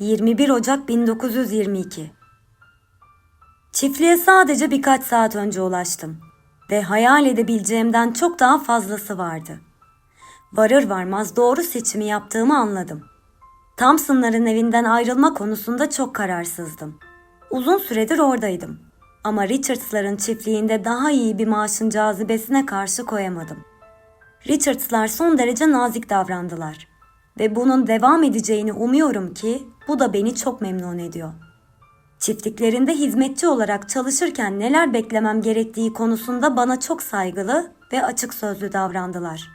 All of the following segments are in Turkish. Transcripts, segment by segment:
21 Ocak 1922 Çiftliğe sadece birkaç saat önce ulaştım ve hayal edebileceğimden çok daha fazlası vardı. Varır varmaz doğru seçimi yaptığımı anladım. Thompson'ların evinden ayrılma konusunda çok kararsızdım. Uzun süredir oradaydım. Ama Richards'ların çiftliğinde daha iyi bir maaşın cazibesine karşı koyamadım. Richards'lar son derece nazik davrandılar. Ve bunun devam edeceğini umuyorum ki bu da beni çok memnun ediyor. Çiftliklerinde hizmetçi olarak çalışırken neler beklemem gerektiği konusunda bana çok saygılı ve açık sözlü davrandılar.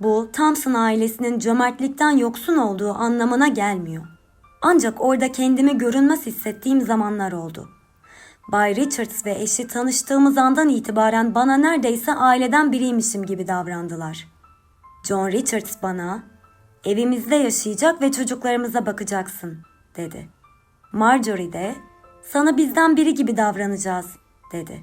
Bu Thompson ailesinin cömertlikten yoksun olduğu anlamına gelmiyor. Ancak orada kendimi görünmez hissettiğim zamanlar oldu. Bay Richards ve eşi tanıştığımız andan itibaren bana neredeyse aileden biriymişim gibi davrandılar. John Richards bana, evimizde yaşayacak ve çocuklarımıza bakacaksın, dedi. Marjorie de, sana bizden biri gibi davranacağız, dedi.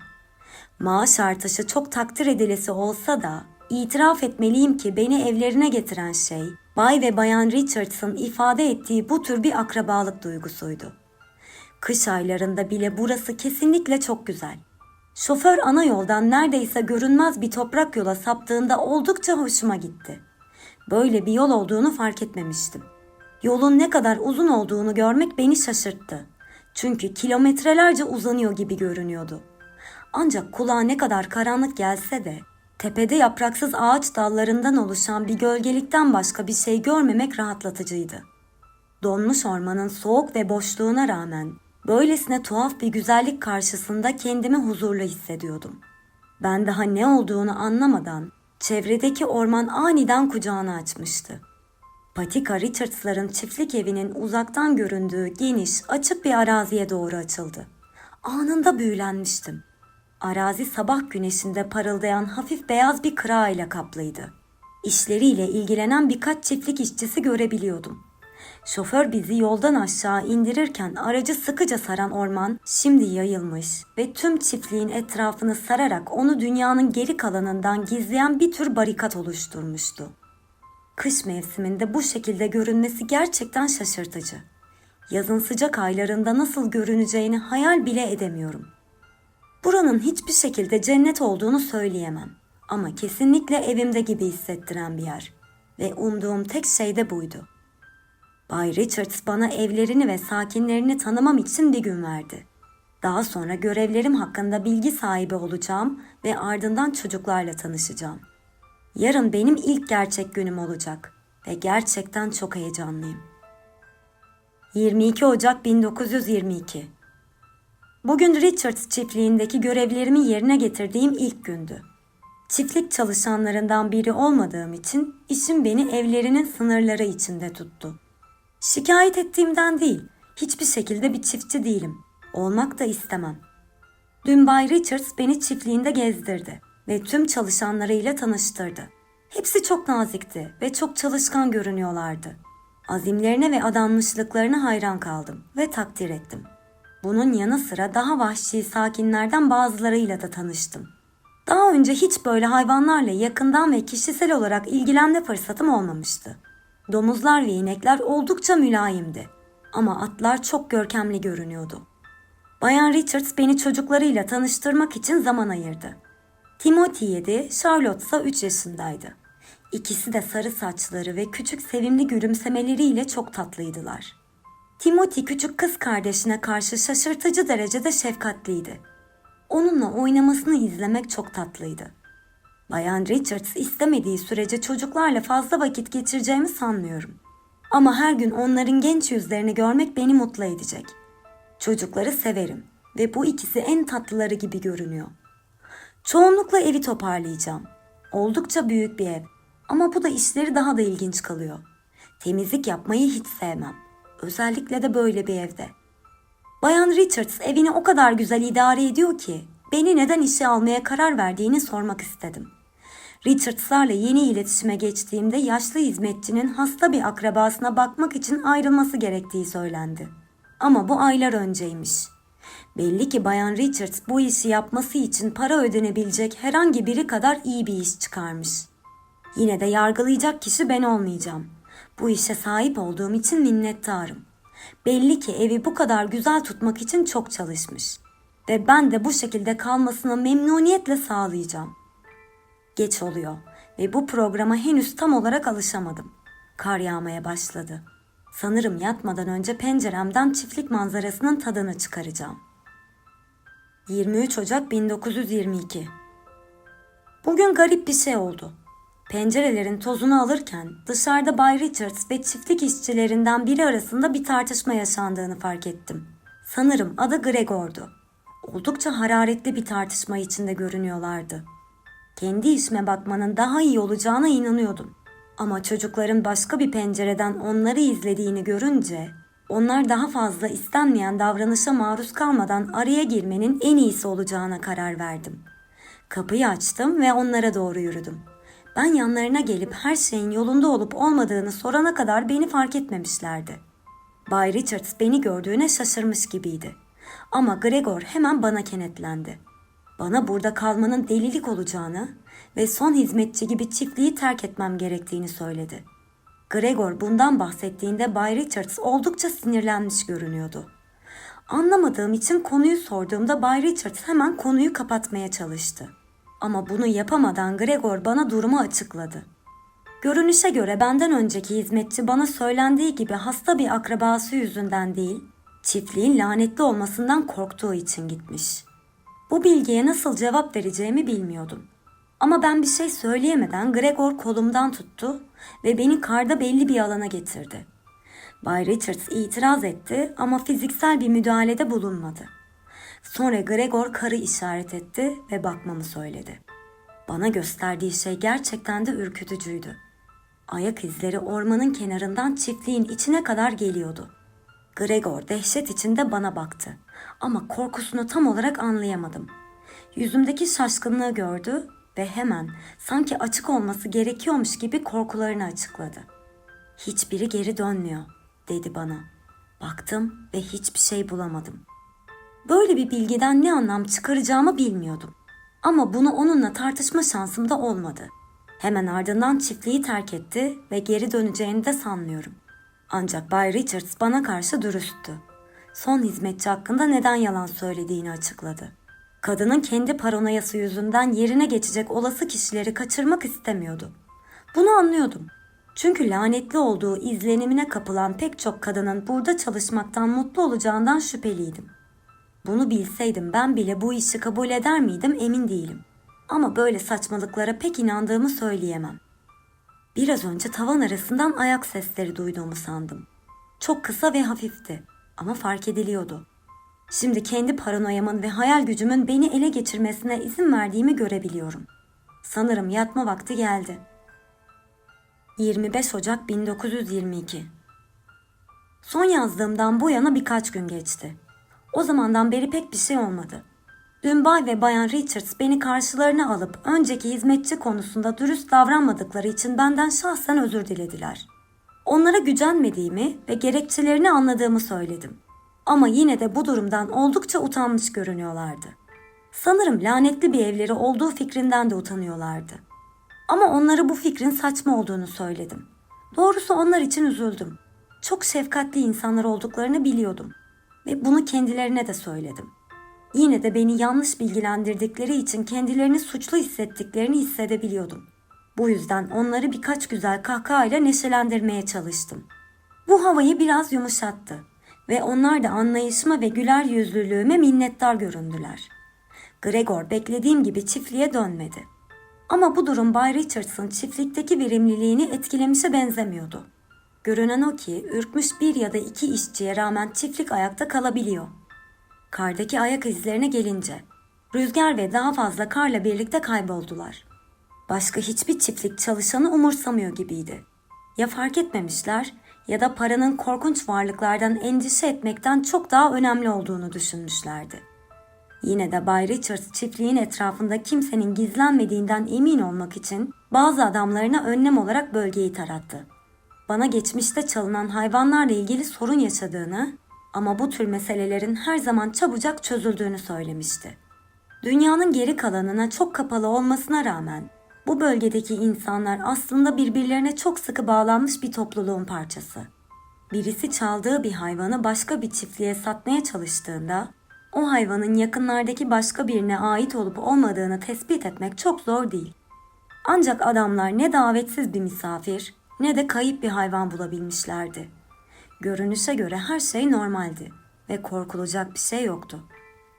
Maaş artışı çok takdir edilesi olsa da itiraf etmeliyim ki beni evlerine getiren şey Bay ve Bayan Richards'ın ifade ettiği bu tür bir akrabalık duygusuydu. Kış aylarında bile burası kesinlikle çok güzel. Şoför ana yoldan neredeyse görünmez bir toprak yola saptığında oldukça hoşuma gitti. Böyle bir yol olduğunu fark etmemiştim. Yolun ne kadar uzun olduğunu görmek beni şaşırttı. Çünkü kilometrelerce uzanıyor gibi görünüyordu. Ancak kulağa ne kadar karanlık gelse de tepede yapraksız ağaç dallarından oluşan bir gölgelikten başka bir şey görmemek rahatlatıcıydı. Donmuş ormanın soğuk ve boşluğuna rağmen böylesine tuhaf bir güzellik karşısında kendimi huzurlu hissediyordum. Ben daha ne olduğunu anlamadan çevredeki orman aniden kucağını açmıştı. Patika Richards'ların çiftlik evinin uzaktan göründüğü geniş, açık bir araziye doğru açıldı. Anında büyülenmiştim. Arazi sabah güneşinde parıldayan hafif beyaz bir kıra kaplıydı. İşleriyle ilgilenen birkaç çiftlik işçisi görebiliyordum. Şoför bizi yoldan aşağı indirirken aracı sıkıca saran orman şimdi yayılmış ve tüm çiftliğin etrafını sararak onu dünyanın geri kalanından gizleyen bir tür barikat oluşturmuştu. Kış mevsiminde bu şekilde görünmesi gerçekten şaşırtıcı. Yazın sıcak aylarında nasıl görüneceğini hayal bile edemiyorum. Buranın hiçbir şekilde cennet olduğunu söyleyemem. Ama kesinlikle evimde gibi hissettiren bir yer. Ve umduğum tek şey de buydu. Bay Richards bana evlerini ve sakinlerini tanımam için bir gün verdi. Daha sonra görevlerim hakkında bilgi sahibi olacağım ve ardından çocuklarla tanışacağım. Yarın benim ilk gerçek günüm olacak ve gerçekten çok heyecanlıyım. 22 Ocak 1922 Bugün Richards çiftliğindeki görevlerimi yerine getirdiğim ilk gündü. Çiftlik çalışanlarından biri olmadığım için işim beni evlerinin sınırları içinde tuttu. Şikayet ettiğimden değil, hiçbir şekilde bir çiftçi değilim. Olmak da istemem. Dün Bay Richards beni çiftliğinde gezdirdi ve tüm çalışanlarıyla tanıştırdı. Hepsi çok nazikti ve çok çalışkan görünüyorlardı. Azimlerine ve adanmışlıklarına hayran kaldım ve takdir ettim. Bunun yanı sıra daha vahşi sakinlerden bazılarıyla da tanıştım. Daha önce hiç böyle hayvanlarla yakından ve kişisel olarak ilgilenme fırsatım olmamıştı. Domuzlar ve inekler oldukça mülayimdi ama atlar çok görkemli görünüyordu. Bayan Richards beni çocuklarıyla tanıştırmak için zaman ayırdı. Timothy 7, Charlotte ise 3 yaşındaydı. İkisi de sarı saçları ve küçük sevimli gülümsemeleriyle çok tatlıydılar. Timothy küçük kız kardeşine karşı şaşırtıcı derecede şefkatliydi. Onunla oynamasını izlemek çok tatlıydı. Bayan Richards istemediği sürece çocuklarla fazla vakit geçireceğimi sanmıyorum. Ama her gün onların genç yüzlerini görmek beni mutlu edecek. Çocukları severim ve bu ikisi en tatlıları gibi görünüyor. Çoğunlukla evi toparlayacağım. Oldukça büyük bir ev ama bu da işleri daha da ilginç kalıyor. Temizlik yapmayı hiç sevmem. Özellikle de böyle bir evde. Bayan Richards evini o kadar güzel idare ediyor ki beni neden işe almaya karar verdiğini sormak istedim. Richards'larla yeni iletişime geçtiğimde yaşlı hizmetçinin hasta bir akrabasına bakmak için ayrılması gerektiği söylendi. Ama bu aylar önceymiş. Belli ki Bayan Richards bu işi yapması için para ödenebilecek herhangi biri kadar iyi bir iş çıkarmış. Yine de yargılayacak kişi ben olmayacağım. Bu işe sahip olduğum için minnettarım. Belli ki evi bu kadar güzel tutmak için çok çalışmış. Ve ben de bu şekilde kalmasını memnuniyetle sağlayacağım. Geç oluyor ve bu programa henüz tam olarak alışamadım. Kar yağmaya başladı. Sanırım yatmadan önce penceremden çiftlik manzarasının tadını çıkaracağım. 23 Ocak 1922 Bugün garip bir şey oldu. Pencerelerin tozunu alırken dışarıda Bay Richards ve çiftlik işçilerinden biri arasında bir tartışma yaşandığını fark ettim. Sanırım adı Gregor'du. Oldukça hararetli bir tartışma içinde görünüyorlardı. Kendi işime bakmanın daha iyi olacağına inanıyordum. Ama çocukların başka bir pencereden onları izlediğini görünce onlar daha fazla istenmeyen davranışa maruz kalmadan araya girmenin en iyisi olacağına karar verdim. Kapıyı açtım ve onlara doğru yürüdüm. Ben yanlarına gelip her şeyin yolunda olup olmadığını sorana kadar beni fark etmemişlerdi. Bay Richards beni gördüğüne şaşırmış gibiydi. Ama Gregor hemen bana kenetlendi. Bana burada kalmanın delilik olacağını ve son hizmetçi gibi çiftliği terk etmem gerektiğini söyledi. Gregor bundan bahsettiğinde Bay Richards oldukça sinirlenmiş görünüyordu. Anlamadığım için konuyu sorduğumda Bay Richards hemen konuyu kapatmaya çalıştı. Ama bunu yapamadan Gregor bana durumu açıkladı. Görünüşe göre benden önceki hizmetçi bana söylendiği gibi hasta bir akrabası yüzünden değil, çiftliğin lanetli olmasından korktuğu için gitmiş. Bu bilgiye nasıl cevap vereceğimi bilmiyordum. Ama ben bir şey söyleyemeden Gregor kolumdan tuttu ve beni karda belli bir alana getirdi. Bay Richards itiraz etti ama fiziksel bir müdahalede bulunmadı. Sonra Gregor karı işaret etti ve bakmamı söyledi. Bana gösterdiği şey gerçekten de ürkütücüydü. Ayak izleri ormanın kenarından çiftliğin içine kadar geliyordu. Gregor dehşet içinde bana baktı ama korkusunu tam olarak anlayamadım. Yüzümdeki şaşkınlığı gördü ve hemen sanki açık olması gerekiyormuş gibi korkularını açıkladı. Hiçbiri geri dönmüyor dedi bana. Baktım ve hiçbir şey bulamadım. Böyle bir bilgiden ne anlam çıkaracağımı bilmiyordum. Ama bunu onunla tartışma şansım da olmadı. Hemen ardından çiftliği terk etti ve geri döneceğini de sanmıyorum. Ancak Bay Richards bana karşı dürüsttü. Son hizmetçi hakkında neden yalan söylediğini açıkladı. Kadının kendi paranoyası yüzünden yerine geçecek olası kişileri kaçırmak istemiyordu. Bunu anlıyordum. Çünkü lanetli olduğu izlenimine kapılan pek çok kadının burada çalışmaktan mutlu olacağından şüpheliydim. Bunu bilseydim ben bile bu işi kabul eder miydim emin değilim. Ama böyle saçmalıklara pek inandığımı söyleyemem. Biraz önce tavan arasından ayak sesleri duyduğumu sandım. Çok kısa ve hafifti ama fark ediliyordu. Şimdi kendi paranoyamın ve hayal gücümün beni ele geçirmesine izin verdiğimi görebiliyorum. Sanırım yatma vakti geldi. 25 Ocak 1922 Son yazdığımdan bu yana birkaç gün geçti. O zamandan beri pek bir şey olmadı. Dün Bay ve Bayan Richards beni karşılarına alıp önceki hizmetçi konusunda dürüst davranmadıkları için benden şahsen özür dilediler. Onlara gücenmediğimi ve gerekçelerini anladığımı söyledim. Ama yine de bu durumdan oldukça utanmış görünüyorlardı. Sanırım lanetli bir evleri olduğu fikrinden de utanıyorlardı. Ama onlara bu fikrin saçma olduğunu söyledim. Doğrusu onlar için üzüldüm. Çok şefkatli insanlar olduklarını biliyordum ve bunu kendilerine de söyledim. Yine de beni yanlış bilgilendirdikleri için kendilerini suçlu hissettiklerini hissedebiliyordum. Bu yüzden onları birkaç güzel kahkahayla neşelendirmeye çalıştım. Bu havayı biraz yumuşattı ve onlar da anlayışıma ve güler yüzlülüğüme minnettar göründüler. Gregor beklediğim gibi çiftliğe dönmedi. Ama bu durum Bay Richards'ın çiftlikteki verimliliğini etkilemişe benzemiyordu. Görünen o ki ürkmüş bir ya da iki işçiye rağmen çiftlik ayakta kalabiliyor. Kardaki ayak izlerine gelince rüzgar ve daha fazla karla birlikte kayboldular. Başka hiçbir çiftlik çalışanı umursamıyor gibiydi. Ya fark etmemişler ya da paranın korkunç varlıklardan endişe etmekten çok daha önemli olduğunu düşünmüşlerdi. Yine de Bay Richards çiftliğin etrafında kimsenin gizlenmediğinden emin olmak için bazı adamlarına önlem olarak bölgeyi tarattı. Bana geçmişte çalınan hayvanlarla ilgili sorun yaşadığını ama bu tür meselelerin her zaman çabucak çözüldüğünü söylemişti. Dünyanın geri kalanına çok kapalı olmasına rağmen bu bölgedeki insanlar aslında birbirlerine çok sıkı bağlanmış bir topluluğun parçası. Birisi çaldığı bir hayvanı başka bir çiftliğe satmaya çalıştığında o hayvanın yakınlardaki başka birine ait olup olmadığını tespit etmek çok zor değil. Ancak adamlar ne davetsiz bir misafir ne de kayıp bir hayvan bulabilmişlerdi. Görünüşe göre her şey normaldi ve korkulacak bir şey yoktu.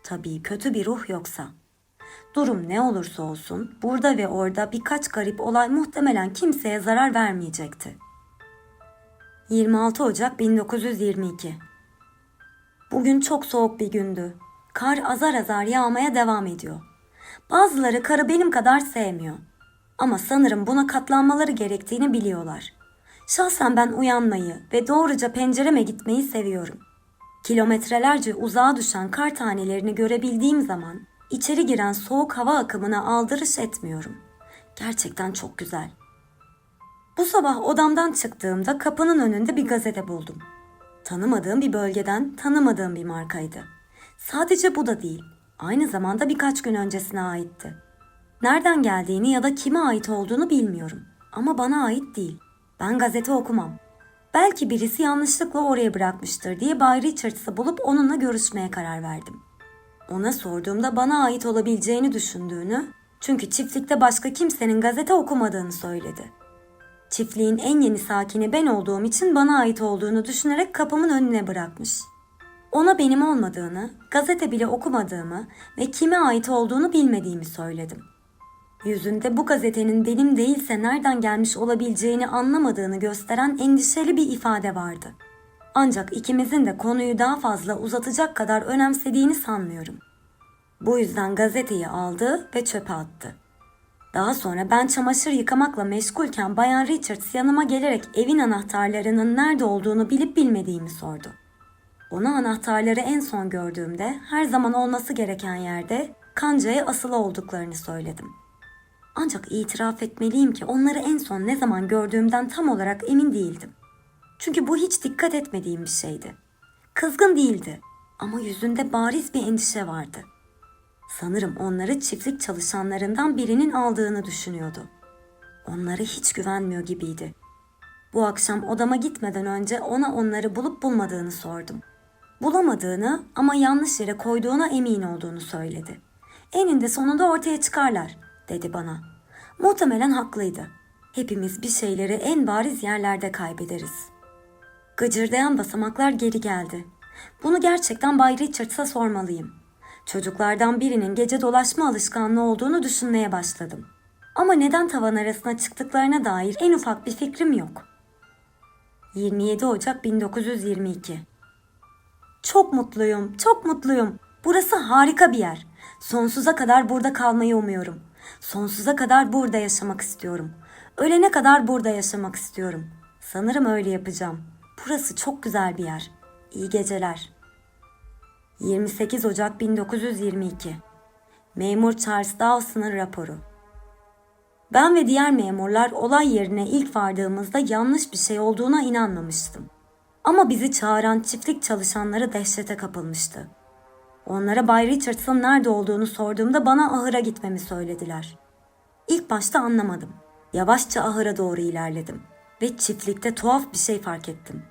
Tabii kötü bir ruh yoksa. Durum ne olursa olsun burada ve orada birkaç garip olay muhtemelen kimseye zarar vermeyecekti. 26 Ocak 1922 Bugün çok soğuk bir gündü. Kar azar azar yağmaya devam ediyor. Bazıları karı benim kadar sevmiyor. Ama sanırım buna katlanmaları gerektiğini biliyorlar. Şahsen ben uyanmayı ve doğruca pencereme gitmeyi seviyorum. Kilometrelerce uzağa düşen kar tanelerini görebildiğim zaman içeri giren soğuk hava akımına aldırış etmiyorum. Gerçekten çok güzel. Bu sabah odamdan çıktığımda kapının önünde bir gazete buldum. Tanımadığım bir bölgeden tanımadığım bir markaydı. Sadece bu da değil, aynı zamanda birkaç gün öncesine aitti. Nereden geldiğini ya da kime ait olduğunu bilmiyorum. Ama bana ait değil. Ben gazete okumam. Belki birisi yanlışlıkla oraya bırakmıştır diye Bay Richards'ı bulup onunla görüşmeye karar verdim. Ona sorduğumda bana ait olabileceğini düşündüğünü, çünkü çiftlikte başka kimsenin gazete okumadığını söyledi. Çiftliğin en yeni sakini ben olduğum için bana ait olduğunu düşünerek kapımın önüne bırakmış. Ona benim olmadığını, gazete bile okumadığımı ve kime ait olduğunu bilmediğimi söyledim. Yüzünde bu gazetenin benim değilse nereden gelmiş olabileceğini anlamadığını gösteren endişeli bir ifade vardı. Ancak ikimizin de konuyu daha fazla uzatacak kadar önemsediğini sanmıyorum. Bu yüzden gazeteyi aldı ve çöpe attı. Daha sonra ben çamaşır yıkamakla meşgulken Bayan Richards yanıma gelerek evin anahtarlarının nerede olduğunu bilip bilmediğimi sordu. Ona anahtarları en son gördüğümde her zaman olması gereken yerde kancaya asılı olduklarını söyledim. Ancak itiraf etmeliyim ki onları en son ne zaman gördüğümden tam olarak emin değildim. Çünkü bu hiç dikkat etmediğim bir şeydi. Kızgın değildi ama yüzünde bariz bir endişe vardı. Sanırım onları çiftlik çalışanlarından birinin aldığını düşünüyordu. Onlara hiç güvenmiyor gibiydi. Bu akşam odama gitmeden önce ona onları bulup bulmadığını sordum. Bulamadığını ama yanlış yere koyduğuna emin olduğunu söyledi. Eninde sonunda ortaya çıkarlar, dedi bana. Muhtemelen haklıydı. Hepimiz bir şeyleri en bariz yerlerde kaybederiz. Gıcırdayan basamaklar geri geldi. Bunu gerçekten Bay Richards'a sormalıyım. Çocuklardan birinin gece dolaşma alışkanlığı olduğunu düşünmeye başladım. Ama neden tavan arasına çıktıklarına dair en ufak bir fikrim yok. 27 Ocak 1922 Çok mutluyum, çok mutluyum. Burası harika bir yer. Sonsuza kadar burada kalmayı umuyorum. Sonsuza kadar burada yaşamak istiyorum. Ölene kadar burada yaşamak istiyorum. Sanırım öyle yapacağım. Burası çok güzel bir yer. İyi geceler. 28 Ocak 1922 Memur Charles Dawson'ın raporu Ben ve diğer memurlar olay yerine ilk vardığımızda yanlış bir şey olduğuna inanmamıştım. Ama bizi çağıran çiftlik çalışanları dehşete kapılmıştı. Onlara Bay Richards'ın nerede olduğunu sorduğumda bana ahıra gitmemi söylediler. İlk başta anlamadım. Yavaşça ahıra doğru ilerledim ve çiftlikte tuhaf bir şey fark ettim.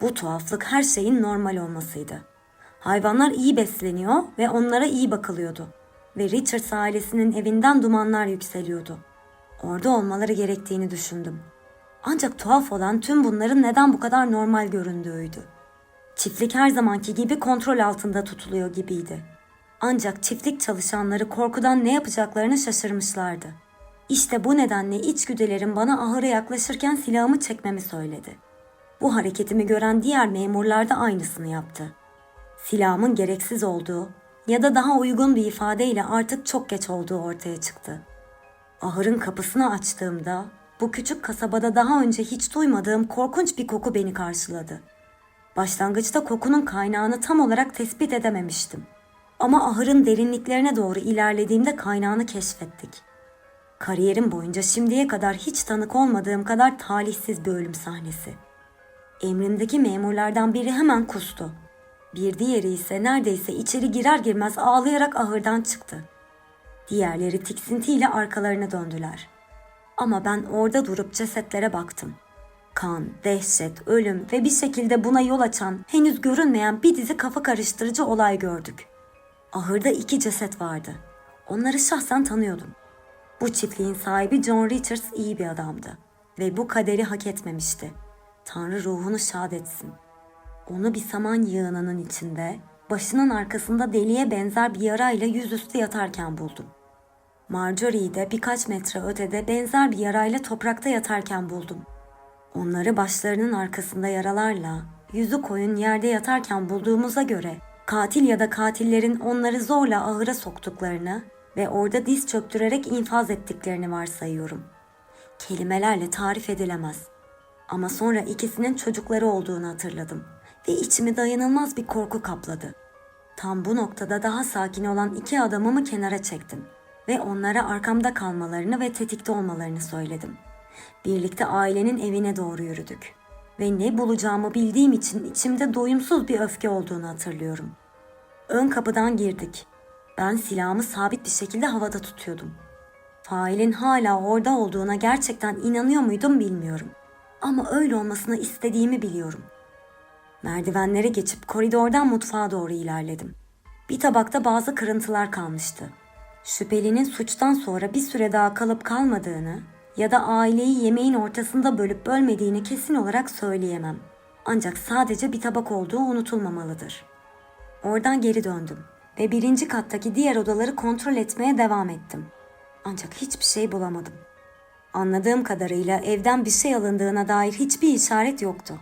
Bu tuhaflık her şeyin normal olmasıydı. Hayvanlar iyi besleniyor ve onlara iyi bakılıyordu. Ve Richards ailesinin evinden dumanlar yükseliyordu. Orada olmaları gerektiğini düşündüm. Ancak tuhaf olan tüm bunların neden bu kadar normal göründüğüydü. Çiftlik her zamanki gibi kontrol altında tutuluyor gibiydi. Ancak çiftlik çalışanları korkudan ne yapacaklarını şaşırmışlardı. İşte bu nedenle içgüdülerim bana ahıra yaklaşırken silahımı çekmemi söyledi. Bu hareketimi gören diğer memurlar da aynısını yaptı. Silahımın gereksiz olduğu ya da daha uygun bir ifadeyle artık çok geç olduğu ortaya çıktı. Ahırın kapısını açtığımda bu küçük kasabada daha önce hiç duymadığım korkunç bir koku beni karşıladı. Başlangıçta kokunun kaynağını tam olarak tespit edememiştim. Ama ahırın derinliklerine doğru ilerlediğimde kaynağını keşfettik. Kariyerim boyunca şimdiye kadar hiç tanık olmadığım kadar talihsiz bir ölüm sahnesi. Emrimdeki memurlardan biri hemen kustu. Bir diğeri ise neredeyse içeri girer girmez ağlayarak ahırdan çıktı. Diğerleri tiksintiyle arkalarına döndüler. Ama ben orada durup cesetlere baktım. Kan, dehşet, ölüm ve bir şekilde buna yol açan, henüz görünmeyen bir dizi kafa karıştırıcı olay gördük. Ahırda iki ceset vardı. Onları şahsen tanıyordum. Bu çiftliğin sahibi John Richards iyi bir adamdı ve bu kaderi hak etmemişti. Tanrı ruhunu şad etsin. Onu bir saman yığınının içinde, başının arkasında deliye benzer bir yarayla yüzüstü yatarken buldum. Marjorie'yi de birkaç metre ötede benzer bir yarayla toprakta yatarken buldum. Onları başlarının arkasında yaralarla, yüzü koyun yerde yatarken bulduğumuza göre katil ya da katillerin onları zorla ahıra soktuklarını ve orada diz çöktürerek infaz ettiklerini varsayıyorum. Kelimelerle tarif edilemez. Ama sonra ikisinin çocukları olduğunu hatırladım ve içimi dayanılmaz bir korku kapladı. Tam bu noktada daha sakin olan iki adamımı kenara çektim ve onlara arkamda kalmalarını ve tetikte olmalarını söyledim. Birlikte ailenin evine doğru yürüdük ve ne bulacağımı bildiğim için içimde doyumsuz bir öfke olduğunu hatırlıyorum. Ön kapıdan girdik. Ben silahımı sabit bir şekilde havada tutuyordum. Failin hala orada olduğuna gerçekten inanıyor muydum bilmiyorum. Ama öyle olmasını istediğimi biliyorum. Merdivenlere geçip koridordan mutfağa doğru ilerledim. Bir tabakta bazı kırıntılar kalmıştı. Şüphelinin suçtan sonra bir süre daha kalıp kalmadığını ya da aileyi yemeğin ortasında bölüp bölmediğini kesin olarak söyleyemem. Ancak sadece bir tabak olduğu unutulmamalıdır. Oradan geri döndüm ve birinci kattaki diğer odaları kontrol etmeye devam ettim. Ancak hiçbir şey bulamadım. Anladığım kadarıyla evden bir şey alındığına dair hiçbir işaret yoktu.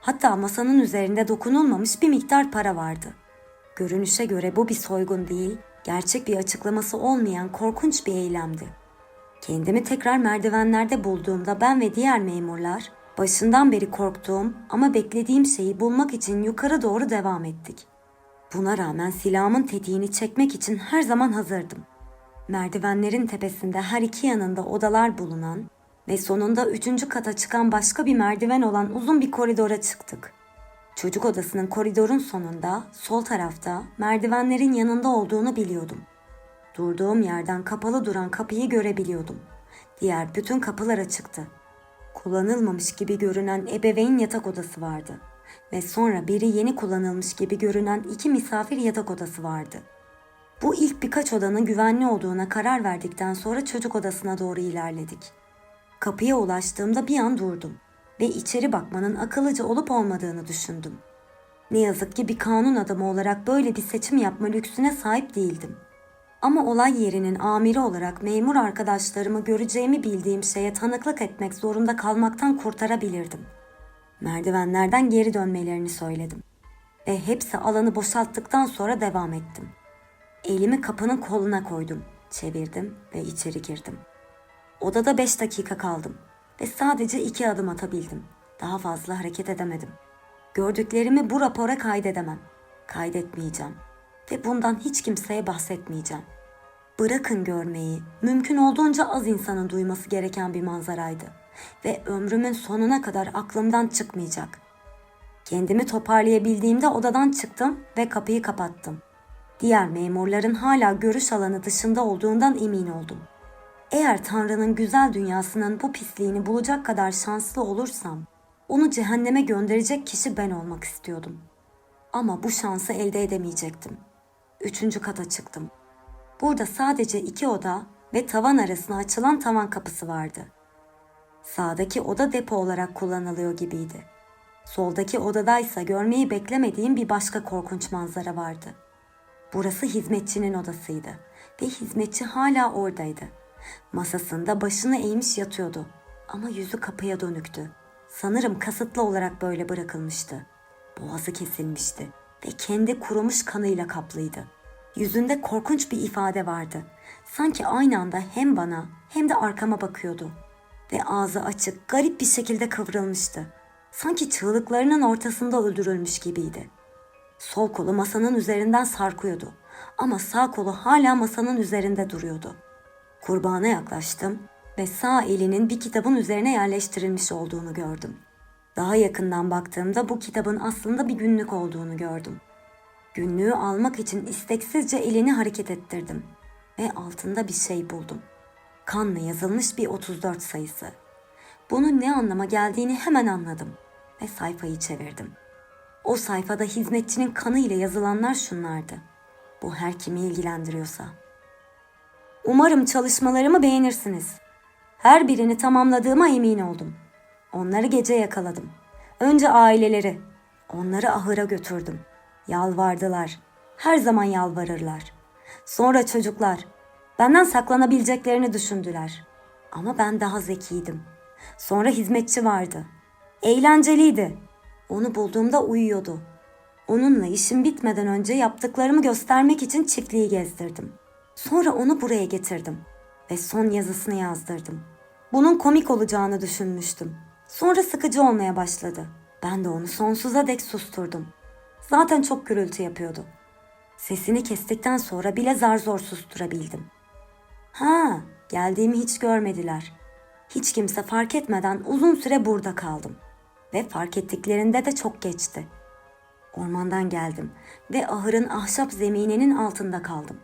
Hatta masanın üzerinde dokunulmamış bir miktar para vardı. Görünüşe göre bu bir soygun değil, gerçek bir açıklaması olmayan korkunç bir eylemdi. Kendimi tekrar merdivenlerde bulduğumda ben ve diğer memurlar başından beri korktuğum ama beklediğim şeyi bulmak için yukarı doğru devam ettik. Buna rağmen silahımın tetiğini çekmek için her zaman hazırdım. Merdivenlerin tepesinde her iki yanında odalar bulunan ve sonunda üçüncü kata çıkan başka bir merdiven olan uzun bir koridora çıktık. Çocuk odasının koridorun sonunda, sol tarafta, merdivenlerin yanında olduğunu biliyordum. Durduğum yerden kapalı duran kapıyı görebiliyordum. Diğer bütün kapılar açıktı. Kullanılmamış gibi görünen ebeveyn yatak odası vardı. Ve sonra biri yeni kullanılmış gibi görünen iki misafir yatak odası vardı. Bu ilk birkaç odanın güvenli olduğuna karar verdikten sonra çocuk odasına doğru ilerledik. Kapıya ulaştığımda bir an durdum ve içeri bakmanın akıllıca olup olmadığını düşündüm. Ne yazık ki bir kanun adamı olarak böyle bir seçim yapma lüksüne sahip değildim. Ama olay yerinin amiri olarak memur arkadaşlarımı göreceğimi bildiğim şeye tanıklık etmek zorunda kalmaktan kurtarabilirdim. Merdivenlerden geri dönmelerini söyledim. Ve hepsi alanı boşalttıktan sonra devam ettim. Elimi kapının koluna koydum, çevirdim ve içeri girdim. Odada beş dakika kaldım ve sadece iki adım atabildim. Daha fazla hareket edemedim. Gördüklerimi bu rapora kaydedemem. Kaydetmeyeceğim ve bundan hiç kimseye bahsetmeyeceğim. Bırakın görmeyi, mümkün olduğunca az insanın duyması gereken bir manzaraydı ve ömrümün sonuna kadar aklımdan çıkmayacak. Kendimi toparlayabildiğimde odadan çıktım ve kapıyı kapattım. Diğer memurların hala görüş alanı dışında olduğundan emin oldum. Eğer Tanrı'nın güzel dünyasının bu pisliğini bulacak kadar şanslı olursam, onu cehenneme gönderecek kişi ben olmak istiyordum. Ama bu şansı elde edemeyecektim. Üçüncü kata çıktım. Burada sadece iki oda ve tavan arasına açılan tavan kapısı vardı. Sağdaki oda depo olarak kullanılıyor gibiydi. Soldaki odadaysa görmeyi beklemediğim bir başka korkunç manzara vardı. Burası hizmetçinin odasıydı ve hizmetçi hala oradaydı. Masasında başını eğmiş yatıyordu ama yüzü kapıya dönüktü. Sanırım kasıtlı olarak böyle bırakılmıştı. Boğazı kesilmişti ve kendi kurumuş kanıyla kaplıydı. Yüzünde korkunç bir ifade vardı. Sanki aynı anda hem bana hem de arkama bakıyordu. Ve ağzı açık, garip bir şekilde kıvrılmıştı. Sanki çığlıklarının ortasında öldürülmüş gibiydi. Sol kolu masanın üzerinden sarkıyordu ama sağ kolu hala masanın üzerinde duruyordu. Kurbana yaklaştım ve sağ elinin bir kitabın üzerine yerleştirilmiş olduğunu gördüm. Daha yakından baktığımda bu kitabın aslında bir günlük olduğunu gördüm. Günlüğü almak için isteksizce elini hareket ettirdim ve altında bir şey buldum. Kanla yazılmış bir 34 sayısı. Bunun ne anlama geldiğini hemen anladım ve sayfayı çevirdim. O sayfada hizmetçinin kanı ile yazılanlar şunlardı. Bu her kimi ilgilendiriyorsa. Umarım çalışmalarımı beğenirsiniz. Her birini tamamladığıma emin oldum. Onları gece yakaladım. Önce aileleri. Onları ahıra götürdüm. Yalvardılar. Her zaman yalvarırlar. Sonra çocuklar. Benden saklanabileceklerini düşündüler. Ama ben daha zekiydim. Sonra hizmetçi vardı. Eğlenceliydi. Onu bulduğumda uyuyordu. Onunla işim bitmeden önce yaptıklarımı göstermek için çiftliği gezdirdim. Sonra onu buraya getirdim ve son yazısını yazdırdım. Bunun komik olacağını düşünmüştüm. Sonra sıkıcı olmaya başladı. Ben de onu sonsuza dek susturdum. Zaten çok gürültü yapıyordu. Sesini kestikten sonra bile zar zor susturabildim. Ha, geldiğimi hiç görmediler. Hiç kimse fark etmeden uzun süre burada kaldım. Ve fark ettiklerinde de çok geçti. Ormandan geldim ve ahırın ahşap zemininin altında kaldım.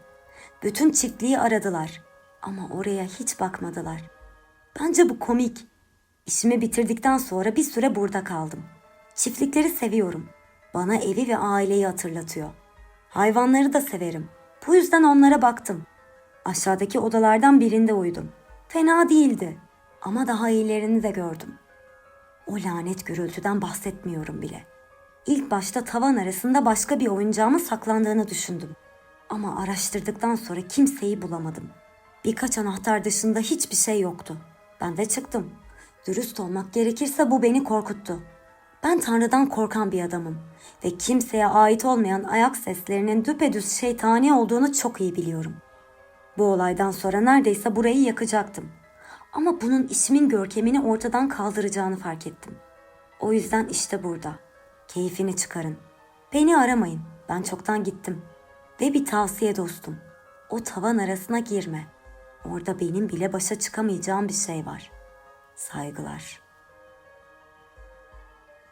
Bütün çiftliği aradılar ama oraya hiç bakmadılar. Bence bu komik. İşimi bitirdikten sonra bir süre burada kaldım. Çiftlikleri seviyorum. Bana evi ve aileyi hatırlatıyor. Hayvanları da severim. Bu yüzden onlara baktım. Aşağıdaki odalardan birinde uyudum. Fena değildi ama daha iyilerini de gördüm. O lanet gürültüden bahsetmiyorum bile. İlk başta tavan arasında başka bir oyuncağımın saklandığını düşündüm. Ama araştırdıktan sonra kimseyi bulamadım. Birkaç anahtar dışında hiçbir şey yoktu. Ben de çıktım. Dürüst olmak gerekirse bu beni korkuttu. Ben Tanrı'dan korkan bir adamım ve kimseye ait olmayan ayak seslerinin düpedüz şeytani olduğunu çok iyi biliyorum. Bu olaydan sonra neredeyse burayı yakacaktım. Ama bunun işimin görkemini ortadan kaldıracağını fark ettim. O yüzden işte burada. Keyfini çıkarın. Beni aramayın. Ben çoktan gittim. Ve bir tavsiye dostum. O tavan arasına girme. Orada benim bile başa çıkamayacağım bir şey var. Saygılar.